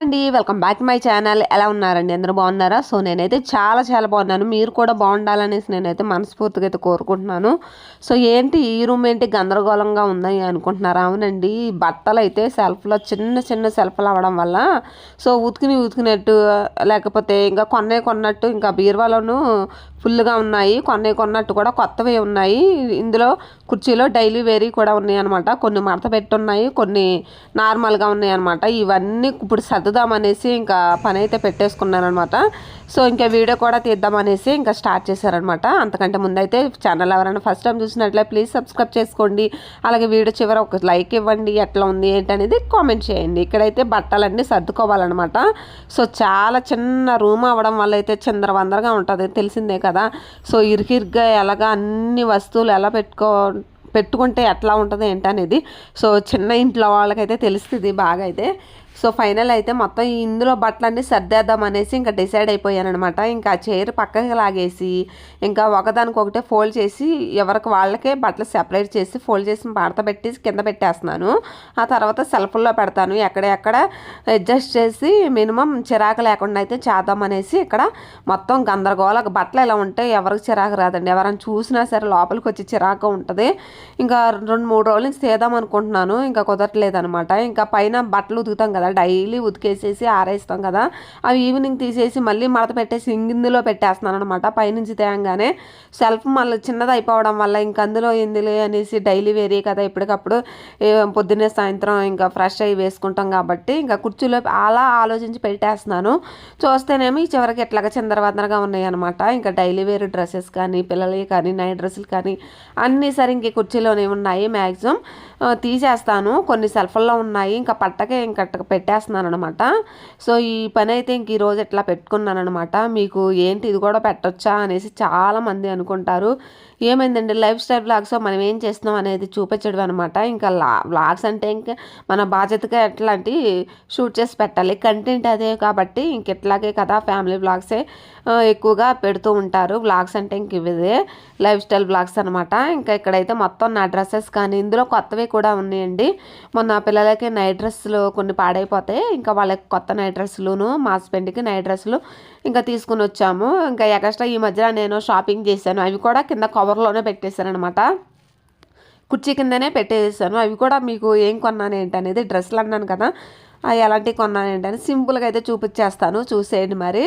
అండి welcome back my channel. ఎలా ఉన్నారండి? అందరూ బాగున్నారా? సో నేనైతే చాలా చాలా బాగున్నాను. మీరు కూడా బాగుండాలనేసి నేనైతే మనస్ఫూర్తిగా అయితే కోరుకుంటున్నాను. సో ఏంటి ఈ రూమ్ ఏంటి గందరగోళంగా ఉందని అనుకుంటున్నారా? అవునండి. బట్టలు అయితే సెల్ఫ్లో చిన్న చిన్న సెల్ఫ్లు అవ్వడం వల్ల సో ఉతికిని ఉతికినట్టు లేకపోతే ఇంకా కొన్నే కొన్నట్టు ఇంకా బీరువాలోనూ ఫుల్గా ఉన్నాయి. కొన్నే కొన్నట్టు కూడా కొత్తవి ఉన్నాయి. ఇందులో కుర్చీలో డైలీ వేరీ కూడా ఉన్నాయి అనమాట కొన్ని మడత పెట్టున్నాయి కొన్ని నార్మల్గా ఉన్నాయి అనమాట ఇవన్నీ ఇప్పుడు సర్దుదామనేసి ఇంకా పని అయితే పెట్టేసుకున్నానమాట సో ఇంకా వీడియో కూడా తీద్దామనేసి ఇంకా స్టార్ట్ చేశారనమాట అంతకంటే ముందైతే ఛానల్ ఎవరైనా ఫస్ట్ టైం చూసినట్లే ప్లీజ్ సబ్స్క్రైబ్ చేసుకోండి. అలాగే వీడియో చివర ఒక లైక్ ఇవ్వండి. ఎట్లా ఉంది ఏంటనేది కామెంట్ చేయండి. ఇక్కడైతే బట్టలన్నీ సర్దుకోవాలన్నమాట. సో చాలా చిన్న రూమ్ అవ్వడం వల్ల అయితే చిందరవందరగా ఉంటుంది. తెలిసిందే కదా. సో ఇరికిరిగ్గా ఎలాగా అన్ని వస్తువులు ఎలా పెట్టుకో పెట్టుకుంటే ఎట్లా ఉంటుంది ఏంటనేది. సో చిన్న ఇంట్లో వాళ్ళకైతే తెలుస్తుంది బాగా అయితే సో ఫైనల్ అయితే మొత్తం ఇందులో బట్టలన్నీ సర్దేద్దాం అనేసి ఇంకా డిసైడ్ అయిపోయాను అనమాట ఇంకా చైర్ పక్కకి లాగేసి ఇంకా ఒకదానికొకటే ఫోల్డ్ చేసి ఎవరికి వాళ్ళకే బట్టలు సెపరేట్ చేసి ఫోల్డ్ చేసి మడత పెట్టి కింద పెట్టేస్తున్నాను. ఆ తర్వాత సెల్ఫ్లో పెడతాను. ఎక్కడెక్కడ అడ్జస్ట్ చేసి మినిమం చిరాకు లేకుండా అయితే చేద్దాం అనేసి ఇక్కడ మొత్తం గందరగోళ బట్టలు ఎలా ఉంటే ఎవరికి చిరాకు రాదండి. ఎవరైనా చూసినా సరే లోపలికి వచ్చి చిరాకు ఉంటుంది. ఇంకా రెండు మూడు రోజుల నుంచి తీద్దాం అనుకుంటున్నాను. ఇంకా కుదరట్లేదు అనమాట ఇంకా పైన బట్టలు ఉతుకుతాం కదా డైలీ ఉతికేసేసి ఆరేస్తాం కదా అవి ఈవినింగ్ తీసేసి మళ్ళీ మడత పెట్టేసి ఇందులో పెట్టేస్తున్నాను అనమాట పైనుంచి తేయంగానే సెల్ఫ్ మళ్ళీ చిన్నది అయిపోవడం వల్ల ఇంక అందులో ఇందులో అనేసి డైలీ వేరే కదా ఎప్పటికప్పుడు పొద్దున్నే సాయంత్రం ఇంకా ఫ్రెష్ అయ్యి వేసుకుంటాం కాబట్టి ఇంకా కుర్చీలో అలా ఆలోచించి పెట్టేస్తున్నాను. చూస్తేనేమో ఈ చివరికి ఎట్లాగా చిందరవందరగా ఉన్నాయి అనమాట ఇంకా డైలీ వేర్ డ్రెస్సెస్ కానీ పిల్లలవి కానీ నైట్ డ్రెస్సులు కానీ అన్నీ సరే ఇంక కుర్చీలోనే ఉన్నాయి మ్యాక్సిమం తీసేస్తాను. కొన్ని సెల్ఫల్లో ఉన్నాయి. ఇంకా పట్టకే ఇంకా పెట్టేస్తున్నాను అనమాట సో ఈ పని అయితే ఇంక ఈరోజు ఎట్లా పెట్టుకున్నాను అనమాట మీకు ఏంటి ఇది కూడా పెట్టొచ్చా అనేసి చాలామంది అనుకుంటారు. ఏమైందండి? లైఫ్ స్టైల్ బ్లాగ్స్ మనం ఏం చేస్తున్నాం అనేది చూపించడం అనమాట ఇంకా లా బ్లాగ్స్ అంటే ఇంకా మన బాధ్యతగా ఎట్లాంటి షూట్ చేసి పెట్టాలి. కంటెంట్ అదే కాబట్టి ఇంక ఇట్లాగే కదా ఫ్యామిలీ బ్లాగ్సే ఎక్కువగా పెడుతూ ఉంటారు. బ్లాగ్స్ అంటే ఇంక ఇవిదే లైఫ్ స్టైల్ బ్లాగ్స్ అనమాట ఇంకా ఇక్కడైతే మొత్తం నా డ్రెస్సెస్ కానీ ఇందులో కొత్తవి కూడా ఉన్నాయండి. మొన్న పిల్లలకి నైట్ డ్రెస్సులు కొన్ని పాడైపోతాయి. ఇంకా వాళ్ళకి కొత్త నైట్ డ్రెస్సులును మా హస్బెండ్కి నైట్ డ్రెస్సులు ఇంకా తీసుకుని వచ్చాము. ఇంకా ఎక్స్ట్రా ఈ మధ్యన నేను షాపింగ్ చేశాను. అవి కూడా కింద కవర్లోనే పెట్టేశాను అనమాట కుర్చీ కిందనే పెట్టేసాను అవి కూడా మీకు ఏం కొన్నాను ఏంటనేది డ్రెస్సులు అన్నాను కదా. ఎలాంటివి కొన్నాను ఏంటని సింపుల్గా అయితే చూపించేస్తాను చూసేయండి మరి.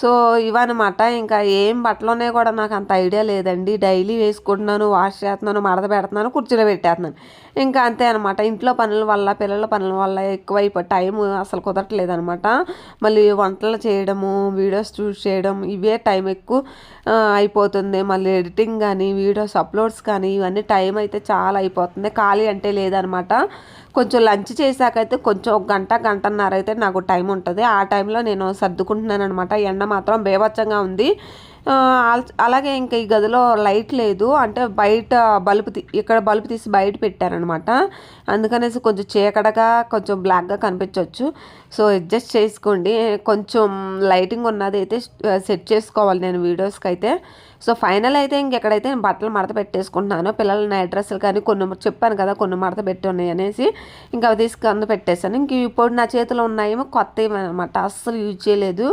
సో ఇవన్నమాట. ఇంకా ఏం బట్టలోనే కూడా నాకు అంత ఐడియా లేదండి. డైలీ వేసుకుంటున్నాను వాష్ చేస్తున్నాను మడత పెడుతున్నాను కుర్చీలో పెట్టేస్తున్నాను. ఇంకా అంతే అనమాట ఇంట్లో పనుల వల్ల పిల్లల పనుల వల్ల ఎక్కువ అయిపోయి టైం అసలు కుదరట్లేదు అనమాట మళ్ళీ వంటలు చేయడము వీడియోస్ చూస్ చేయడం ఇవే టైం ఎక్కువ అయిపోతుంది. మళ్ళీ ఎడిటింగ్ కానీ వీడియోస్ అప్లోడ్స్ కానీ ఇవన్నీ టైం అయితే చాలా అయిపోతుంది. ఖాళీ అంటే లేదనమాట కొంచెం లంచ్ చేశాకైతే కొంచెం ఒక గంట గంటన్నర అయితే నాకు టైం ఉంటుంది. ఆ టైంలో నేను సర్దుకుంటున్నాను అనమాట ఎండ మాత్రం బేభత్సంగా ఉంది. అలాగే ఇంకా ఈ గదిలో లైట్ లేదు. అంటే బయట బల్బు ఇక్కడ బల్బు తీసి బయట పెట్టారనమాట అందుకనేసి కొంచెం చీకడగా కొంచెం బ్లాక్గా కనిపించవచ్చు సో అడ్జస్ట్ చేసుకోండి. కొంచెం లైటింగ్ ఉన్నది అయితే సెట్ చేసుకోవాలి నేను వీడియోస్కి అయితే. సో ఫైనల్ అయితే ఇంకెక్కడైతే నేను బట్టలు మడత పెట్టేసుకుంటున్నాను పిల్లల నైట్ డ్రెస్సులు కానీ కొన్ని చెప్పాను కదా కొన్ని మడత పెట్టి ఉన్నాయి అనేసి ఇంకా అవి తీసుకొని పెట్టేశాను. ఇంక ఇప్పుడు నా చేతిలో ఉన్నాయేమో కొత్తవి అనమాట అస్సలు యూజ్ చేయలేదు.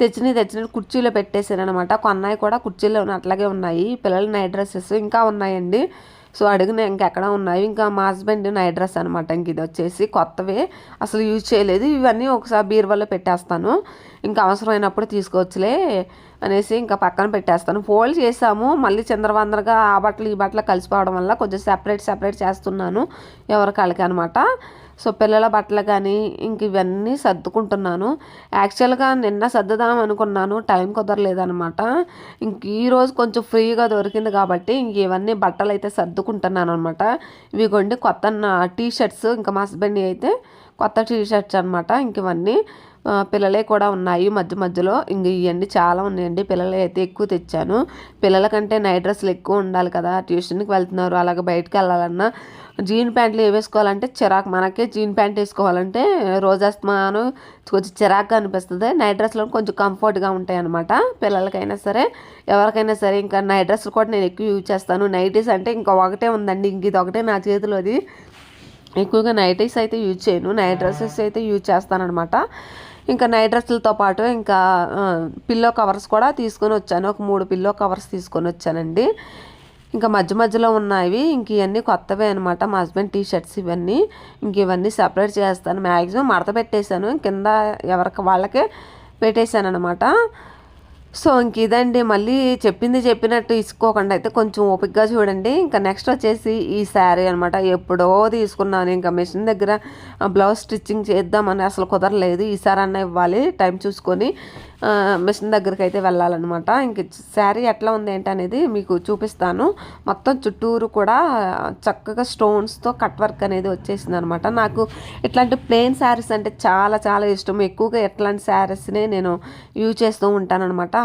తెచ్చినవి తెచ్చిన కుర్చీలో పెట్టేశాను అనమాట కొన్నాయి కూడా కుర్చీలో అట్లాగే ఉన్నాయి. పిల్లల నైట్ డ్రెస్సెస్ ఇంకా ఉన్నాయండి. సో అడిగిన ఇంకెక్కడ ఉన్నాయి? ఇంకా మా హస్బెండ్ నైట్ డ్రెస్ అనమాట ఇంక ఇది వచ్చేసి కొత్తవే. అసలు యూజ్ చేయలేదు. ఇవన్నీ ఒకసారి బీరువాలో పెట్టేస్తాను. ఇంకా అవసరమైనప్పుడు తీసుకోవచ్చులే అనేసి ఇంకా పక్కన పెట్టేస్తాను. ఫోల్డ్ చేసాము మళ్ళీ చంద్రవందరగా ఆ బట్టలు ఈ బట్టలు కలిసిపోవడం వల్ల కొంచెం సెపరేట్ సెపరేట్ చేస్తున్నాను. ఎవరి వాళ్ళకి అనమాట సో పిల్లల బట్టలు కానీ ఇంక ఇవన్నీ సర్దుకుంటున్నాను. యాక్చువల్గా నిన్న సర్దుదాం అనుకున్నాను. టైం కుదరలేదనమాట ఇంక ఈరోజు కొంచెం ఫ్రీగా దొరికింది కాబట్టి ఇంక ఇవన్నీ బట్టలు అయితే సర్దుకుంటున్నాను అనమాట ఇవి కొండి కొత్త టీ షర్ట్స్ ఇంకా మా హస్బెండ్ అయితే కొత్త టీ షర్ట్స్ అనమాట ఇంక ఇవన్నీ పిల్లలే కూడా ఉన్నాయి మధ్య మధ్యలో. ఇంక ఇవన్నీ చాలా ఉన్నాయండి. పిల్లలే అయితే ఎక్కువ తెచ్చాను. పిల్లలకంటే నైట్ డ్రెస్సులు ఎక్కువ ఉండాలి కదా. ట్యూషన్కి వెళ్తున్నారు. అలాగే బయటకు వెళ్ళాలన్నా జీన్ ప్యాంట్లు వేసుకోవాలంటే చిరాకు. మనకే జీన్ ప్యాంట్ వేసుకోవాలంటే రోజాస్మాను కొంచెం చిరాకుగా అనిపిస్తుంది. నైట్ డ్రెస్లో కొంచెం కంఫర్ట్గా ఉంటాయి అనమాట పిల్లలకైనా సరే. ఎవరికైనా సరే ఇంకా నైట్ డ్రెస్లు కూడా నేను ఎక్కువ యూజ్ చేస్తాను. నైటీస్ అంటే ఇంకా ఒకటే ఉందండి. ఇంక ఇది ఒకటే నా చేతిలోది ఎక్కువగా నైటీస్ అయితే యూజ్ చేయను. నైట్ డ్రెస్సెస్ అయితే యూజ్ చేస్తానమాట ఇంకా నైట్ డ్రెస్సులతో పాటు ఇంకా పిల్లో కవర్స్ కూడా తీసుకొని వచ్చాను. ఒక మూడు పిల్లో కవర్స్ తీసుకొని వచ్చానండి. ఇంకా మధ్య మధ్యలో ఉన్నవి. ఇంక ఇవన్నీ కొత్తవే అనమాట మా హస్బెండ్ టీ షర్ట్స్ ఇవన్నీ. ఇంక ఇవన్నీ సపరేట్ చేస్తాను. మ్యాక్సిమం మడత పెట్టేశాను. కింద ఎవరికి వాళ్ళకే పెట్టేశాను అనమాట సో ఇంక ఇదండి. మళ్ళీ చెప్పింది చెప్పినట్టు ఇసుకోకుండా అయితే కొంచెం ఓపిక్గా చూడండి. ఇంకా నెక్స్ట్ వచ్చేసి ఈ శారీ అనమాట ఎప్పుడో తీసుకున్నాను. ఇంకా మిషన్ దగ్గర బ్లౌజ్ స్టిచ్చింగ్ చేద్దామని అసలు కుదరలేదు. ఈసారి అన్న ఇవ్వాలి. టైం చూసుకొని మిషన్ దగ్గరికి అయితే వెళ్ళాలన్నమాట. ఇంక శారీ ఎట్లా ఉంది ఏంటి అనేది మీకు చూపిస్తాను. మొత్తం చుట్టూరు కూడా చక్కగా స్టోన్స్తో కట్ వర్క్ అనేది వచ్చేసింది అనమాట నాకు ఇట్లాంటి ప్లెయిన్ శారీస్ అంటే చాలా చాలా ఇష్టం. ఎక్కువగా ఎట్లాంటి శారీస్నే నేను యూజ్ చేస్తూ ఉంటాననమాట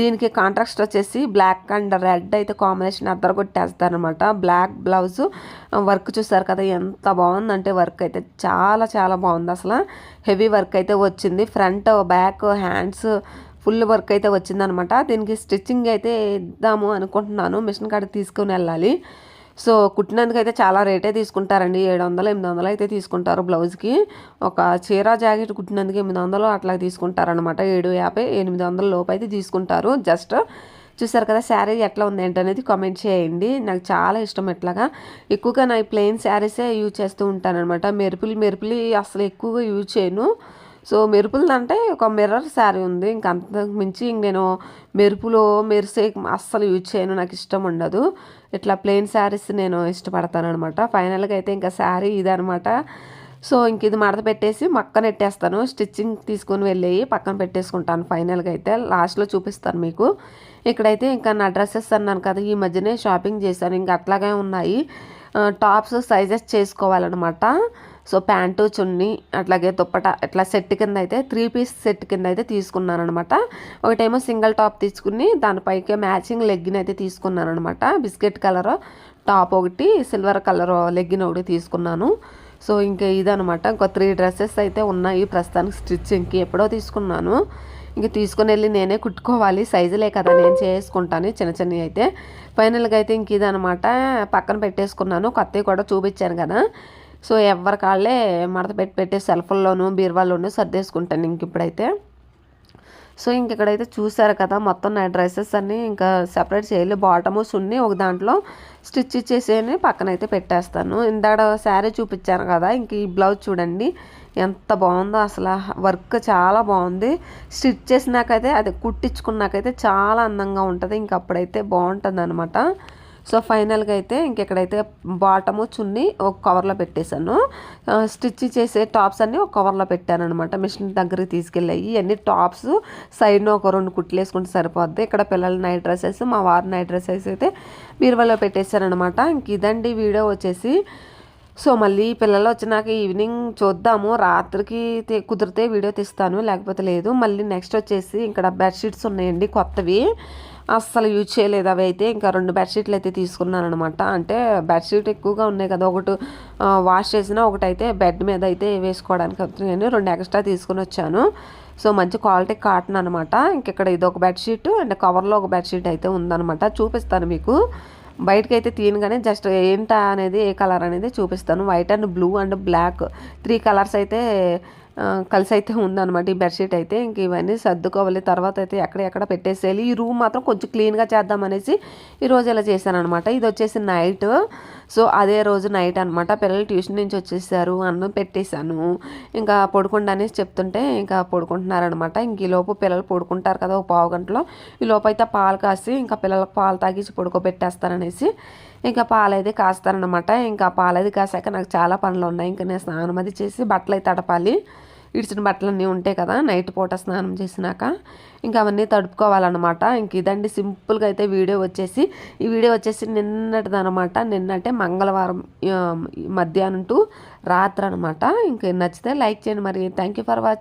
దీనికి కాంట్రాక్ట్ వచ్చేసి బ్లాక్ అండ్ రెడ్ అయితే కాంబినేషన్ అద్దరు కొట్టేస్తాను అనమాట బ్లాక్ బ్లౌజ్ వర్క్ చూసారు కదా ఎంత బాగుందంటే వర్క్ అయితే చాలా చాలా బాగుంది అసలు. హెవీ వర్క్ అయితే వచ్చింది. Front back hands full work అయితే వచ్చిందనమాట. దీనికి స్టిచ్చింగ్ అయితే ఇద్దాము అనుకుంటున్నాను. మిషన్ కాడ తీసుకొని వెళ్ళాలి. సో కుట్టినందుకు అయితే చాలా రేటే తీసుకుంటారండి. ఏడు వందలు ఎనిమిది వందలు అయితే తీసుకుంటారు బ్లౌజ్కి. ఒక చీర జాకెట్ కుట్టినందుకు ఎనిమిది వందలు అట్లా తీసుకుంటారనమాట. ఏడు యాభై ఎనిమిది వందల లోపు అయితే తీసుకుంటారు. జస్ట్ చూసారు కదా శారీ ఎట్లా ఉంది ఏంటనేది కామెంట్ చేయండి. నాకు చాలా ఇష్టం ఎట్లాగా ఎక్కువగా నా ప్లెయిన్ శారీసే యూజ్ చేస్తూ ఉంటాను అనమాట మెరుపులు మెరుపులు అసలు ఎక్కువగా యూజ్ చేయను. సో మెరుపులు అంటే ఒక మిర్రర్ శారీ ఉంది. ఇంక అంతకు మించి ఇంక నేను మెరుపులో మెరిసే అస్సలు యూజ్ చేయను. నాకు ఇష్టం ఉండదు. ఇట్లా ప్లెయిన్ శారీస్ నేను ఇష్టపడతాను అనమాట ఫైనల్గా అయితే ఇంకా శారీ ఇదనమాట సో ఇంక ఇది మడత పెట్టేసి మక్కన పెట్టేస్తాను స్టిచ్చింగ్ తీసుకొని వెళ్ళి పక్కన పెట్టేసుకుంటాను ఫైనల్గా అయితే. లాస్ట్లో చూపిస్తాను మీకు. ఇక్కడైతే ఇంకా నా డ్రెస్సెస్ అన్నాను కదా ఈ మధ్యనే షాపింగ్ చేశాను. ఇంకా అట్లాగే ఉన్నాయి. టాప్స్ సైజెస్ చేసుకోవాలన్నమాట. సో ప్యాంటు చున్నీ అట్లాగే దుప్పట ఇట్లా సెట్ కింద అయితే త్రీ పీస్ సెట్ కింద అయితే తీసుకున్నాను అనమాట ఒకటేమో సింగిల్ టాప్ తీసుకుని దానిపైకి మ్యాచింగ్ లెగ్గిన్ అయితే తీసుకున్నాను అనమాట బిస్కెట్ కలర్ టాప్ ఒకటి సిల్వర్ కలర్ లెగ్గిన్ ఒకటి తీసుకున్నాను. సో ఇంకా ఇదనమాట ఇంకో త్రీ డ్రెస్సెస్ అయితే ఉన్నాయి. ప్రస్తుతానికి స్టిచ్చింగ్కి ఎప్పుడో తీసుకున్నాను. ఇంక తీసుకుని వెళ్ళి నేనే కుట్టుకోవాలి. సైజులే కదా నేను చేసుకుంటాను చిన్న చిన్నవి అయితే. ఫైనల్గా అయితే ఇంక ఇదనమాట పక్కన పెట్టేసుకున్నాను. కొత్తవి కూడా చూపించాను కదా. సో ఎవరి కాళ్ళే మడత పెట్టి పెట్టే సెల్ఫ్ల్లోనూ బీరువాల్లోనూ సర్దేసుకుంటాను ఇంక ఇప్పుడైతే. సో ఇంక ఇక్కడైతే చూసారు కదా మొత్తం నా డ్రెస్సెస్ అన్నీ ఇంకా సెపరేట్ చేయాలి. బాటము సున్ని ఒక దాంట్లో స్టిచ్ ఇచ్చేసేని పక్కన అయితే పెట్టేస్తాను. ఇందాడ శారీ చూపించాను కదా ఇంక ఈ బ్లౌజ్ చూడండి ఎంత బాగుందో అసలు. వర్క్ చాలా బాగుంది. స్టిచ్ చేసినాకైతే అది కుట్టించుకున్నాకైతే చాలా అందంగా ఉంటుంది. ఇంక అప్పుడైతే బాగుంటుంది అనమాట సో ఫైనల్గా అయితే ఇంకెక్కడైతే బాటము చున్ని ఒక కవర్లో పెట్టేశాను. స్టిచ్ చేసే టాప్స్ అన్నీ ఒక కవర్లో పెట్టాను అనమాట మిషన్ దగ్గరికి తీసుకెళ్ళాయి. ఇవన్నీ టాప్స్ సైడ్ను ఒక రెండు కుట్లు వేసుకుంటే సరిపోద్ది. ఇక్కడ పిల్లల నైట్ డ్రెస్సెస్ మా వారి నైట్ డ్రెస్సెస్ అయితే బీరువాలో పెట్టేశారనమాట ఇంక ఇదండి వీడియో వచ్చేసి. సో మళ్ళీ పిల్లలు వచ్చినాక ఈవినింగ్ చూద్దాము. రాత్రికి కుదిరితే వీడియో తీస్తాను. లేకపోతే లేదు. మళ్ళీ నెక్స్ట్ వచ్చేసి ఇక్కడ బెడ్షీట్స్ ఉన్నాయండి కొత్తవి. అస్సలు యూజ్ చేయలేదు అవి అయితే. ఇంకా రెండు బెడ్షీట్లు అయితే తీసుకున్నాను అనమాట అంటే బెడ్షీట్ ఎక్కువగా ఉన్నాయి కదా ఒకటి వాష్ చేసినా ఒకటైతే బెడ్ మీద అయితే వేసుకోవడానికి అవుతున్నాయని రెండు ఎక్స్ట్రా తీసుకుని వచ్చాను. సో మంచి క్వాలిటీ కాటన్ అనమాట ఇంకెక్కడ ఇది ఒక బెడ్షీట్ అండ్ కవర్లో ఒక బెడ్షీట్ అయితే ఉందనమాట చూపిస్తాను మీకు. బయటకి అయితే తీయగానే జస్ట్ ఏంటా అనేది ఏ కలర్ అనేది చూపిస్తాను. White and blue and black three colours అయితే కలిసి అయితే ఉందన్నమాట ఈ బెడ్షీట్ అయితే. ఇంక ఇవన్నీ సర్దుకోవాలి. తర్వాత అయితే ఎక్కడెక్కడ పెట్టేసేయాలి. ఈ రూమ్ మాత్రం కొంచెం క్లీన్గా చేద్దామనేసి ఈరోజు ఇలా చేశాను అనమాట ఇది వచ్చేసి నైట్. సో అదే రోజు నైట్ అనమాట పిల్లలు ట్యూషన్ నుంచి వచ్చేసారు అన్నం పెట్టేశాను. ఇంకా పడుకుండా అనేసి చెప్తుంటే ఇంకా పడుకుంటున్నారనమాట ఇంక ఈలోపు పిల్లలు పడుకుంటారు కదా ఒక పావు గంటలో. ఈ అయితే పాలు కాసి ఇంకా పిల్లలకు పాలు తాగించి పడుకోబెట్టేస్తారనేసి ఇంకా పాలైతే కాస్తారనమాట ఇంకా పాలైతే కాసాక నాకు చాలా పనులు ఉన్నాయి. ఇంకా నేను స్నానం అది చేసి బట్టలు అయితే తడపాలి. ఇడిచిన బట్టలన్నీ ఉంటాయి కదా నైట్ పూట స్నానం చేసినాక ఇంకా అవన్నీ తడుపుకోవాలన్నమాట. ఇంక ఇదండి సింపుల్గా అయితే వీడియో వచ్చేసి. ఈ వీడియో వచ్చేసి నిన్నటిదనమాట నిన్నంటే మంగళవారం మధ్యాహ్నం టు రాత్రి అనమాట ఇంక నచ్చితే లైక్ చేయండి మరి. Thank you for watching